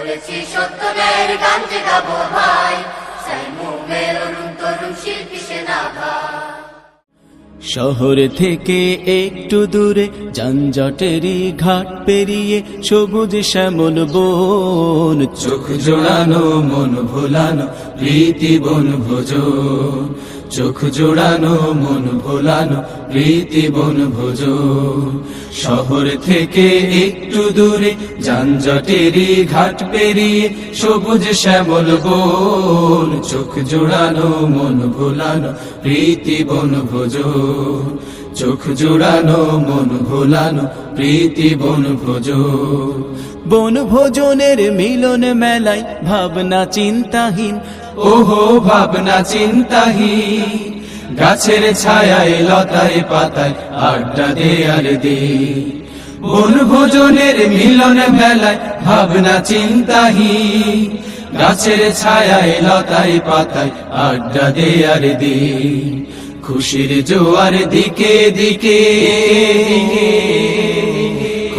করেছি সত্য ন্যায়ের গান যে গাবো ভাই। অরুণ তরুণ শিল্পী সেনা ভাই। শহর থেকে একটু দূরে যানজটেরই ঘাট পেরিয়ে সবুজ শ্যামল বন, চোখ জোড়ানো মন ভোলানো, প্রীতি বন ভোজ চোখ জোড়ানো, মন ভোলানো, প্রীতি বন ভোজ। শহর থেকে একটু দূরে, যানজটেরই ঘাট পেরিয়ে সবুজ শ্যামল বন। চোখ জোড়ানো, মন ভোলানো, প্রীতি বন ভোজ। চোখ জোড়ানো, মন ভোলানো, প্রীতি বন ভোজ। বন ভোজনের মিলন মেলায় ভাবনা চিন্তাহীন ওহো, ভাবনা চিন্তাহীন গাছের ছায়ায়, লতায়, পাতায় আড্ডা দেয়ার দে বন ভোজনের মিলন মেলায়, ভাবনা চিন্তাহীন গাছের ছায়ায়, লতায়, পাতায় আড্ডা দেয়ার দে খুশির জোয়ার দিকে দিকে।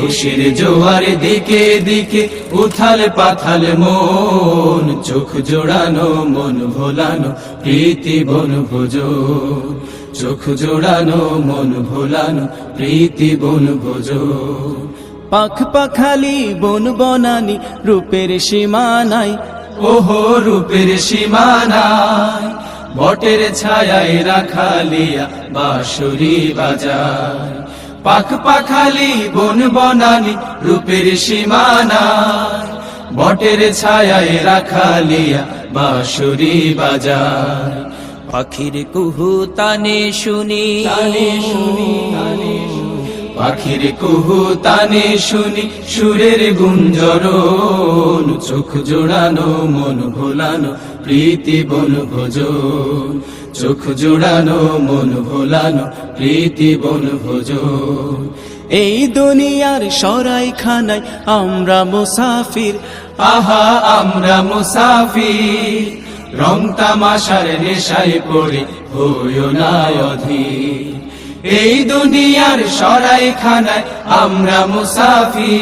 খুশির জোয়ার দিকে দিকে উথাল পাথাল মন, চোখ জোড়ানো, মন ভোলানো, প্রীতি বন ভোজ। চোখ জোড়ানো, মন ভোলানো, প্রীতি বন ভোজ। পাখ পাখালি, বন বনানি, রূপের সীমানাই ওহো, রূপের সীমানাই বটের ছায়ায় রাখালিয়া বাঁশুরি বাজার পাখ পাখালি বন বনানি রূপের সীমানা। বটের ছায়ায় রাখালিয়া বাঁশুরি বাজার। পাখির কুহু তানে শুনি। শুনি। পাখির কুহু তানে শুনি সুরের গুঞ্জরণ, চোখ জোড়ানো, মন ভোলানো, প্রীতি বন ভোজ চোখ জোড়ানো, মন ভোলানো, প্রীতি বন ভোজ এই দুনিয়ার সরাই খানায় আমরা মুসাফির, আহা, আমরা মুসাফির। রং তামাশার নেশায় পড়ে, হইও না অধীর। এই দুনিয়ার সরাই খানায় আমরা মুসাফি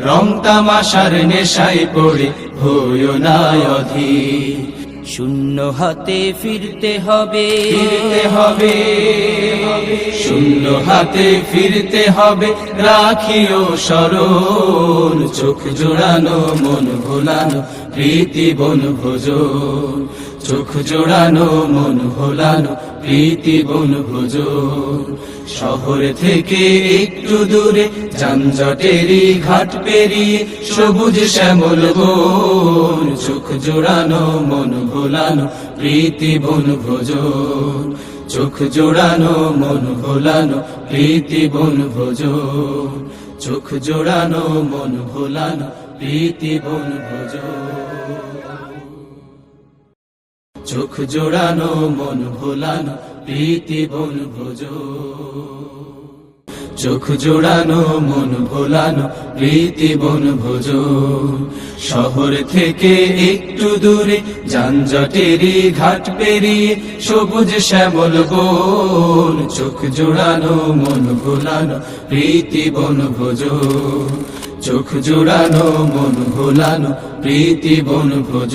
রং তামাশার নেশায় পড়ে ভয় না অধীর। শূন্য হাতে ফিরতে হবে। ফিরতে হবে শূন্য হাতে ফিরতে হবে। রাখিও স্মরণ চোখ জোড়ানো মন ভোলানো প্রীতি বন ভোজ চোখ জোড়ানো মন ভোলানো প্রীতি বন ভোজ শহর থেকে একটু দূরে যানজটেরই ঘাট পেরিয়ে সবুজ শ্যামল বন, চোখ জোড়ানো, মন ভোলানো প্রীতি বন ভোজ চোখ জোড়ানো, মন ভোলানো প্রীতি বন ভোজ চোখ জোড়ানো, মন ভোলানো প্রীতি বন ভোজ চোখ জোড়ানো, মন ভোলানো প্রীতি বন ভোজ চোখ জোড়ানো, মন ভোলানো, প্রীতি বন ভোজ। শহর থেকে একটু দূরে, যানজটেরই ঘাট পেরিয়ে সবুজ শ্যামল বন। চোখ জোড়ানো, মন ভোলানো, প্রীতি বন ভোজ। চোখ জোড়ানো, মন ভোলানো, প্রীতি বন ভোজ।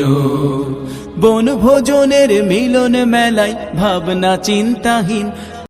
বন ভোজনের মিলন মেলায় ভাবনা চিন্তাহীন।